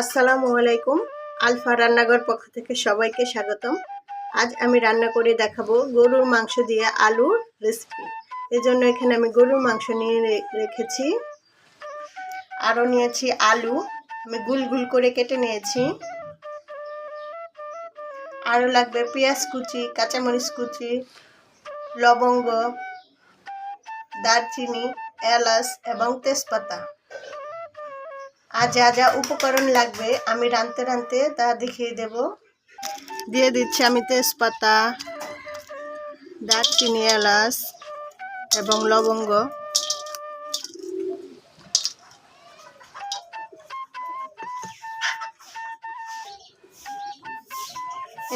আসসালামু আলাইকুম। আলফা রান্নাঘর পক্ষ থেকে সবাইকে স্বাগতম। আজ আমি রান্না করে দেখাবো গরুর মাংস দিয়ে আলুর রেসিপি এজন্য এখানে আমি গরুর মাংস নিয়ে রেখেছি। আরও নিয়েছি আলু। আমি গুল গুল করে কেটে নিয়েছি। আরও লাগবে পেঁয়াজ কুচি, কাঁচামরিচ কুচি, লবঙ্গ, দারচিনি, এলাচ এবং তেজপাতা। আর যা যা উপকরণ লাগবে, আমি রাঁধতে রাঁধতে তা দেখিয়ে দেব। দিয়ে দিচ্ছি আমি তেজপাতা, দারচিনি, এলাচ এবং লবঙ্গ।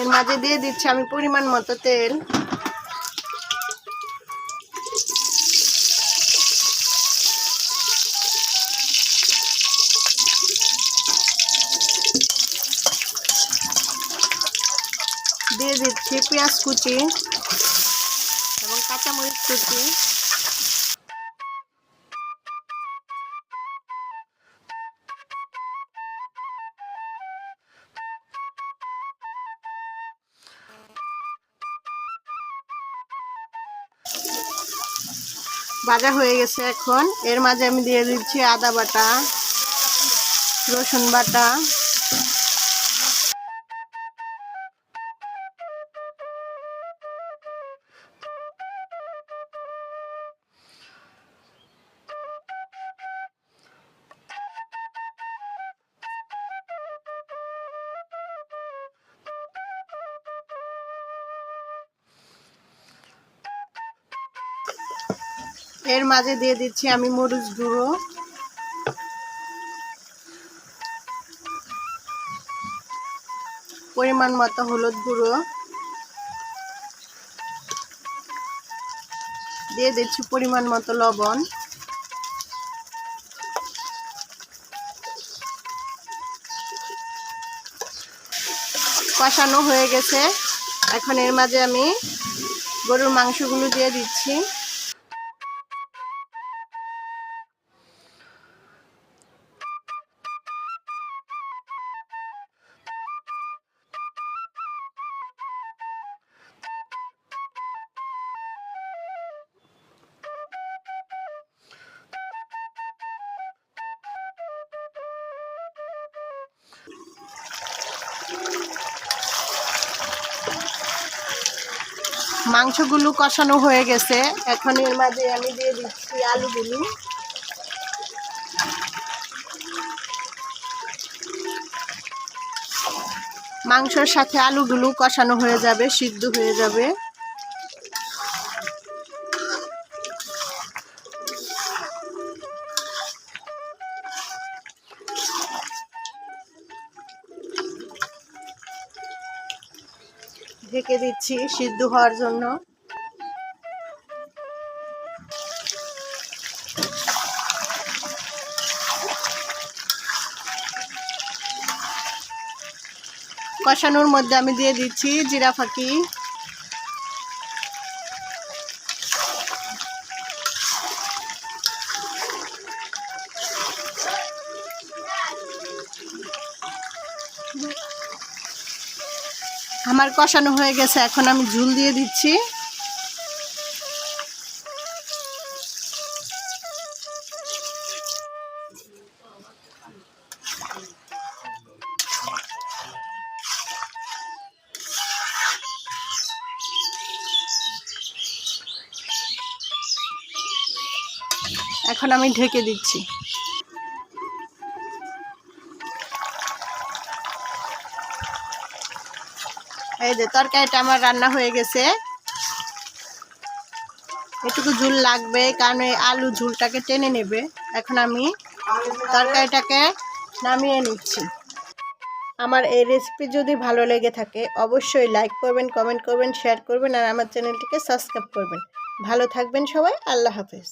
এর মাঝে দিয়ে দিচ্ছি আমি পরিমাণ মতো তেল। দিয়ে দিচ্ছি পেঁয়াজ কুচি এবং কাঁচামরিচ কুচি। ভাজা হয়ে গেছে এখন। এর মাঝে আমি দিয়ে দিচ্ছি আদা বাটা, রসুন বাটা। এর মাঝে দিয়ে দিচ্ছি আমি মরিচ গুঁড়ো। পরিমাণ মতো হলুদ গুঁড়ো। দিয়ে দিচ্ছি পরিমাণ মতো লবণ। কষানো হয়ে গেছে। এখন এর মাঝে আমি গরুর মাংসগুলো দিয়ে দিচ্ছি। মাংসগুলো কষানো হয়ে গেছে। এখন এর মাঝে আমি দিয়ে দিচ্ছি আলুগুলো। মাংসের সাথে আলুগুলো কষানো হয়ে যাবে, সিদ্ধ হয়ে যাবে। ঢেকে দিচ্ছি সিদ্ধ হওয়ার জন্য। কষানোর মধ্যে আমি দিয়ে দিচ্ছি জিরা ফাঁকি। আমার কষানো হয়ে গেছে এখন আমি ঝুল দিয়ে দিচ্ছি। এখন আমি ঢেকে দিচ্ছি। এই যে তরকারিটা আমার রান্না হয়ে গেছে। এটুকু ঝুল লাগবে, কারণ এই আলু ঝুলটাকে টেনে নেবে। এখন আমি তরকারিটাকে নামিয়ে নিচ্ছি। আমার এই রেসিপি যদি ভালো লেগে থাকে, অবশ্যই লাইক করবেন কমেন্ট করবেন শেয়ার করবেন, আর আমার চ্যানেলটিকে সাবস্ক্রাইব করবেন। ভালো থাকবেন সবাই, আল্লাহ হাফেজ।